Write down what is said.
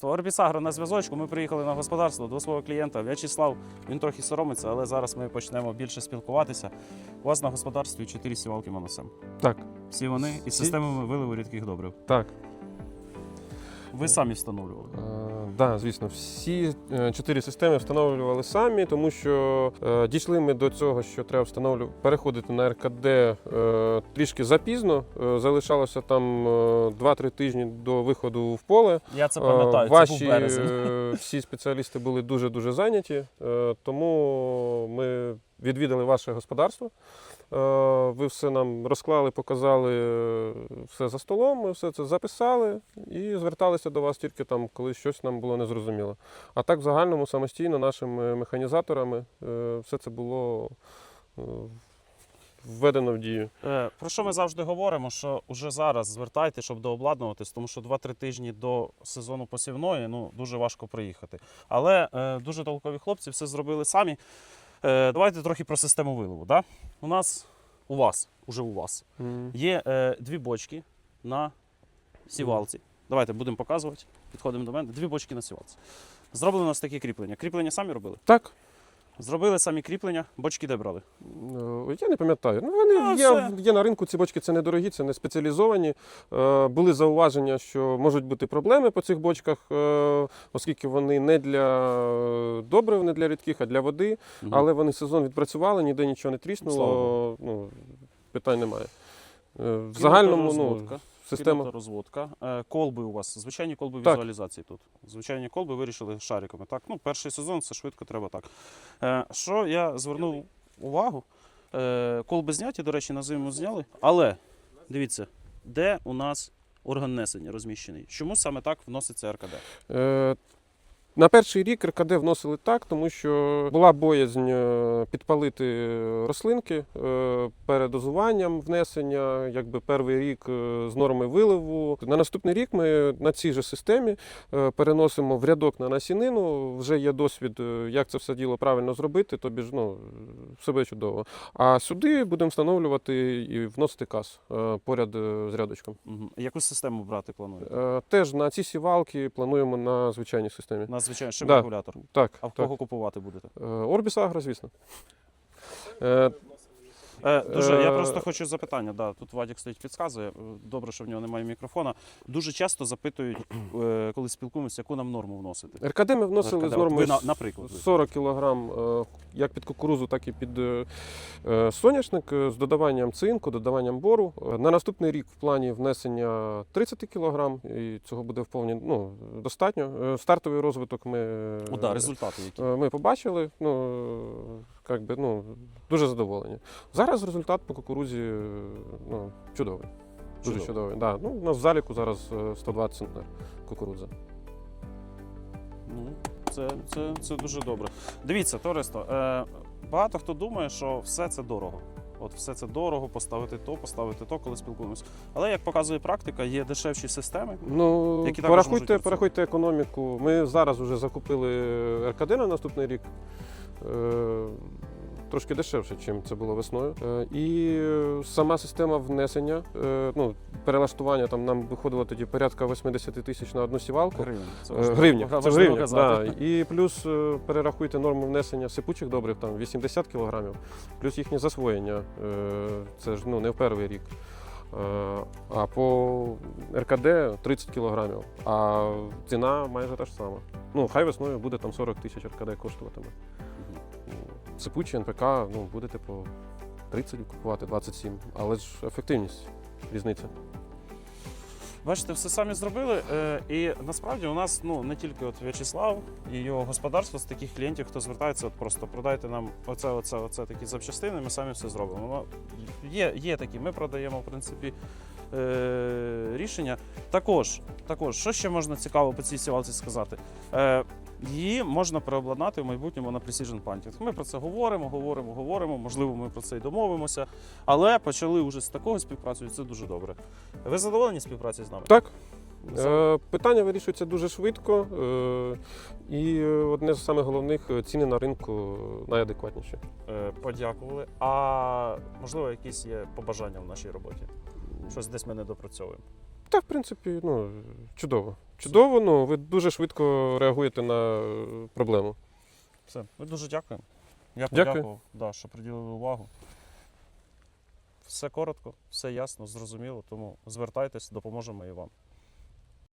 Орбісагро на зв'язочку. Ми приїхали на господарство до свого клієнта. В'ячеслав, він трохи соромиться, але зараз ми почнемо більше спілкуватися. У вас на господарстві чотири сівалки моносем. Так, Всі вони із Всі? системами виливу рідких добрив. так. Ви самі встановлювали. Так, да, звісно, всі е, чотири системи встановлювали самі, тому що е, дійшли ми до цього, що треба встановлювати, переходити на РКД е, трішки запізно. Е, залишалося там е, 2-3 тижні до виходу в поле. Я це Е, пам'ятаю, Ваші це був березень. е, всі спеціалісти були дуже-дуже зайняті, е, тому ми відвідали ваше господарство. Е, Ви все нам розклали, показали е, все за столом, ми все це записали і зверталися до вас тільки там, коли щось нам було незрозуміло. А так, в загальному, самостійно, нашими механізаторами е, все це було введено в дію. Про що ми завжди говоримо? Що вже зараз звертайте, щоб дообладнуватись, тому що 2-3 тижні до сезону посівної ну, дуже важко приїхати. Але дуже толкові хлопці все зробили самі. Давайте трохи про систему виливу. Да? У нас, у вас, уже у вас, є е, дві бочки на сівалці. Давайте будемо показувати. Підходимо до мене. Дві бочки на сівалці. Зроблено у нас таке кріплення. Кріплення самі робили? Так. Зробили самі кріплення, бочки де брали. Е, Я не пам'ятаю. Ну, вони А, є, все. є на ринку, ці бочки це недорогі, це не спеціалізовані. Е, були зауваження, що можуть бути проблеми по цих бочках, е, оскільки вони не для е, добрив, не для рідких, а для води. Мгм. Але вони сезон відпрацювали, ніде нічого не тріснуло. Ну, питань немає. Е, в загальному ну. Система. розводка. Е, Колби у вас, звичайні колби Так. візуалізації тут. Звичайні колби вирішили шариками. Так, ну, перший сезон це швидко треба так. Е, Що я звернув увагу? Е, Колби зняті, до речі, на зиму зняли. Але дивіться, де у нас орган несення розміщений. Чому саме так вноситься РКД? Е, На перший рік РКД вносили так, тому що була боязнь е, підпалити рослинки е, перед дозуванням внесення, якби перший рік е, з норми виливу. На наступний рік ми на цій же системі переносимо в рядок на насінину. Вже є досвід, як це все діло правильно зробити, тобі ж ну, все буде чудово. А сюди будемо встановлювати і вносити каз е, поряд з рядочком. Угу. Яку систему брати плануєте? Теж на ці сівалки плануємо на звичайній системі. Звичайно, шим да. регулятор. Так, А в так. кого купувати будете? Е, Орбіс Агро, звісно. Е, Е, дуже, я Е, просто хочу запитання. Да, тут Вадік стоїть підказує. Е, Добре, що в нього немає мікрофона. Дуже часто запитують, е, коли спілкуємося, яку нам норму вносити. РКД ми вносили РКД. з нормою ви, наприклад, 40 кг як під кукурузу, так і під е, е, соняшник е, з додаванням цинку, додаванням бору. Е, На наступний рік в плані внесення 30 кг, і цього буде вповні ну, достатньо. Е, Стартовий розвиток ми, О, да, результати які. е, ми побачили. Ну, е, як би, ну, дуже задоволені. Зараз результат по кукурузі е, ну, чудовий. Дуже Чудово. чудовий. Да. Ну, у нас в заліку зараз е, 120 центнер кукурудза. Ну, це, це, це дуже добре. Дивіться, товариство, е, багато хто думає, що все це дорого. От все це дорого, поставити то, поставити то, коли спілкуємося. Але як показує практика, є дешевші системи. Ну, Які також можуть порахуйте, працювати. порахуйте економіку. Ми зараз вже закупили РКД на наступний рік. Е, Трошки дешевше, ніж це було весною. Е, І сама система внесення, е, ну, перелаштування там нам виходило тоді порядка 80 тисяч на одну сівалку. Гривень. Це. Гривня, це казати. да. І плюс перерахуйте норму внесення сипучих добрив, там 80 кг, плюс їхнє засвоєння. Це ж ну, не в перший рік. А по РКД 30 кг, а ціна майже та ж сама. Ну, хай весною буде там 40 тисяч РКД коштуватиме. Сипучий НПК, ну, будете по 30 купувати, 27, але ж ефективність різниця. Бачите, все самі зробили. Е, і насправді у нас ну не тільки от В'ячеслав і його господарство з таких клієнтів, хто звертається, от просто продайте нам оце, оце, оце такі запчастини, ми самі все зробимо. Ну, є, є такі, ми продаємо, в принципі. Е, рішення. Також, також, що ще можна цікаво по цій сівалці сказати? Її можна переобладнати в майбутньому на Precision Planting. Ми про це говоримо, говоримо, говоримо. Можливо, ми про це і домовимося. Але почали вже з такого співпрацю, і це дуже добре. Ви задоволені співпрацею з нами? Так, Е, Питання вирішується дуже швидко, е, і е, одне з самих головних ціни на ринку найадекватніші. Подякували. А можливо, якісь є побажання в нашій роботі? Щось десь ми не допрацьовуємо. Так, в принципі, ну, чудово. Чудово, ну ви дуже швидко реагуєте на е, проблему. Все, ми дуже дякуємо. Я Дякую. подякував, да, що приділили увагу. Все коротко, все ясно, зрозуміло, тому звертайтесь, допоможемо і вам.